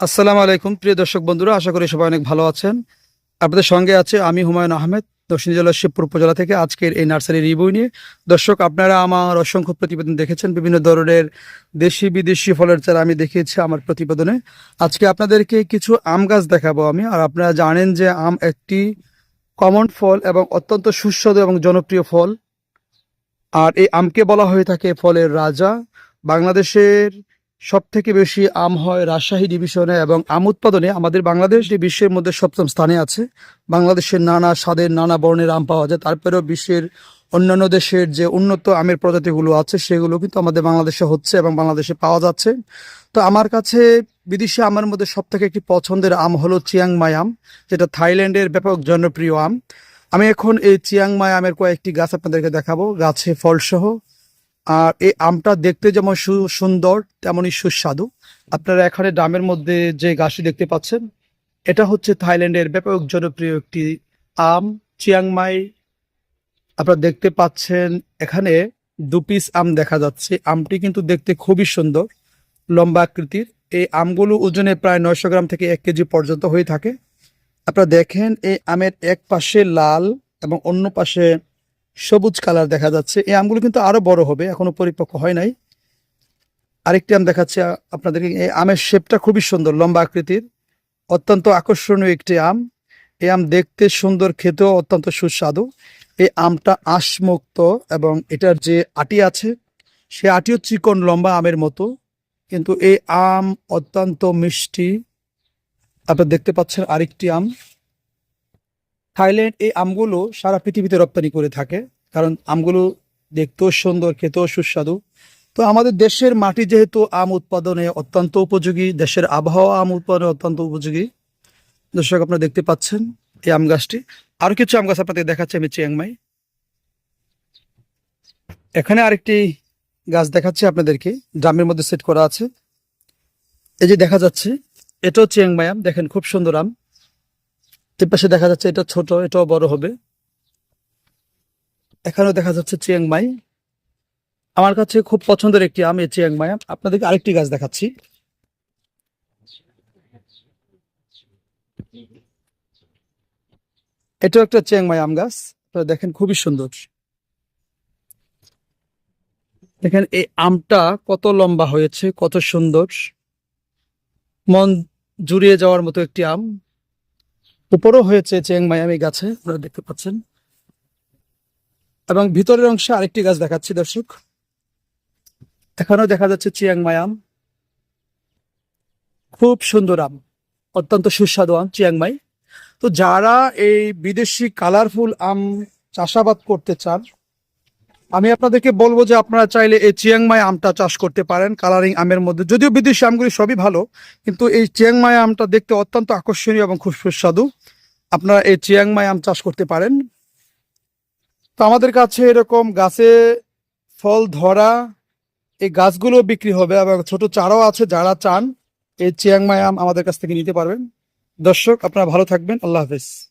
আসসালামু আলাইকুম, প্রিয় দর্শক বন্ধুরা, আশা করি সবাই অনেক ভালো আছেন। আপনাদের সঙ্গে আছে আমি হুমায়ুন আহমেদ, দক্ষিণ জেলার শিবপুর উপজেলা থেকে আজকের এই নার্সারি রিভিউ নিয়ে। দর্শক, আপনারা আমার অসংখ্য প্রতিবেদন দেখেছেন, বিভিন্ন ধরনের দেশি বিদেশি ফলের চারা আমি দেখিয়েছি আমার প্রতিবেদনে। আজকে আপনাদেরকে কিছু আম গাছ দেখাবো আমি, আর আপনারা জানেন যে আম একটি কমন ফল এবং অত্যন্ত সুস্বাদু এবং জনপ্রিয় ফল। আর এই আমকে বলা হয়ে থাকে ফলের রাজা। বাংলাদেশের সব থেকে বেশি আম হয় রাজশাহী ডিভিশনে এবং আম উৎপাদনে আমাদের বাংলাদেশ বিশ্বের মধ্যে সপ্তম স্থানে আছে। বাংলাদেশের নানা স্বাদের, নানা বর্ণের আম পাওয়া যায়। তারপরেও বিশ্বের অন্যান্য দেশের যে উন্নত আমের প্রজাতিগুলো আছে, সেগুলো কিন্তু আমাদের বাংলাদেশে হচ্ছে এবং বাংলাদেশে পাওয়া যাচ্ছে। তো আমার কাছে বিদেশি আমের মধ্যে সব থেকে একটি পছন্দের আম হলো চিয়াংমাই আম, যেটা থাইল্যান্ডের ব্যাপক জনপ্রিয় আম। আমি এখন এই চিয়াংমাই আমের কয়েকটি গাছ আপনাদেরকে দেখাবো। গাছে ফলসহ আর এই আমটা দেখতে যেমন সুন্দর, তেমনই সুস্বাদু। আপনারা এখানে ড্রামের মধ্যে যে গাছটি দেখতে পাচ্ছেন, এটা হচ্ছে থাইল্যান্ডের ব্যাপক জনপ্রিয় একটি আম, চিয়াংমাই। আপনারা দেখতে পাচ্ছেন এখানে দু পিস আম দেখা যাচ্ছে। আমটি কিন্তু দেখতে খুবই সুন্দর, লম্বা আকৃতির। এই আমগুলো ওজনে প্রায় নয়শো গ্রাম থেকে এক কেজি পর্যন্ত হয়ে থাকে। আপনারা দেখেন, এই আমের এক পাশে লাল এবং অন্য পাশে সবুজ কালার দেখা যাচ্ছে। এই আমগুলো কিন্তু আরও বড় হবে, এখনও পরিপক্ক হয় নাই। আরেকটি আম দেখাচ্ছে আপনাদেরকে, এই আমের শেপটা খুবই সুন্দর, লম্বা আকৃতির। অত্যন্ত আকর্ষণীয় একটি আম। এই আম দেখতে সুন্দর, খেতেও অত্যন্ত সুস্বাদু। এই আমটা আঁশমুক্ত এবং এটার যে আটি আছে, সে আটিও চিকন, লম্বা আমের মতো। কিন্তু এই আম অত্যন্ত মিষ্টি। আপনারা দেখতে পাচ্ছেন আরেকটি আম। থাইল্যান্ড এই আমগুলো সারা পৃথিবীতে রপ্তানি করে থাকে, কারণ আমগুলো দেখতেও সুন্দর, খেতেও সুস্বাদু। তো আমাদের দেশের মাটি যেহেতু আম উৎপাদনে অত্যন্ত উপযোগী, দেশের আবহাওয়া আম উৎপাদনে অত্যন্ত উপযোগী। দর্শক, আপনারা দেখতে পাচ্ছেন এই আম গাছটি। আরও কিছু আম গাছ আপনাদের দেখাচ্ছে আমি চিয়াংমাই এখানে আরেকটি গাছ দেখাচ্ছি আপনাদেরকে, ড্রামের মধ্যে সেট করা আছে। এই যে দেখা যাচ্ছে, এটাও চিয়াংমাই আম, দেখেন খুব সুন্দর আম। পাশে দেখা যাচ্ছে এটা ছোট, এটাও বড় হবে। এখানেও দেখা যাচ্ছে চিয়াংমাই আমার কাছে খুব পছন্দের একটি আম, এই চিয়াংমাই আপনাদেরকে আরেকটি গাছ দেখাচ্ছি। এটাও একটা চিয়াংমাই আম গাছ। দেখেন, খুবই সুন্দর। দেখেন, এই আমটা কত লম্বা হয়েছে, কত সুন্দর। মন জুড়িয়ে যাওয়ার মতো একটি আম। উপরও হয়েছে চেং মায়ামি গাছে, আপনারা দেখতে পাচ্ছেন। এবং ভিতরের অংশে আরেকটি গাছ দেখাচ্ছি, দর্শক। এখানেও দেখা যাচ্ছে চিয়াং মায়াম। খুব সুন্দর আম, অত্যন্ত সুস্বাদু আম চিয়াংমাই তো যারা এই বিদেশি কালারফুল আম চাষাবাদ করতে চান আমি আপনাদেরকে বলব যে আপনারা চাইলে এই চিয়াংমাই আমটা চাষ করতে পারেন, কালারিং আমের মধ্যে। যদিও বিদেশি আমগুলি সবই ভালো, কিন্তু এই চিয়াংমাই আমটা দেখতে অত্যন্ত আকর্ষণীয় এবং খুব সুস্বাদু। আপনারা এই চিয়াংমাই আম চাষ করতে পারেন। তো আমাদের কাছে এরকম গাছে ফল ধরা, এই গাছগুলো বিক্রি হবে এবং ছোট চারাও আছে, যারা চান, এই চিয়াংমাই আম আমাদের কাছ থেকে নিতে পারবেন। দর্শক, আপনারা ভালো থাকবেন। আল্লাহ হাফেজ।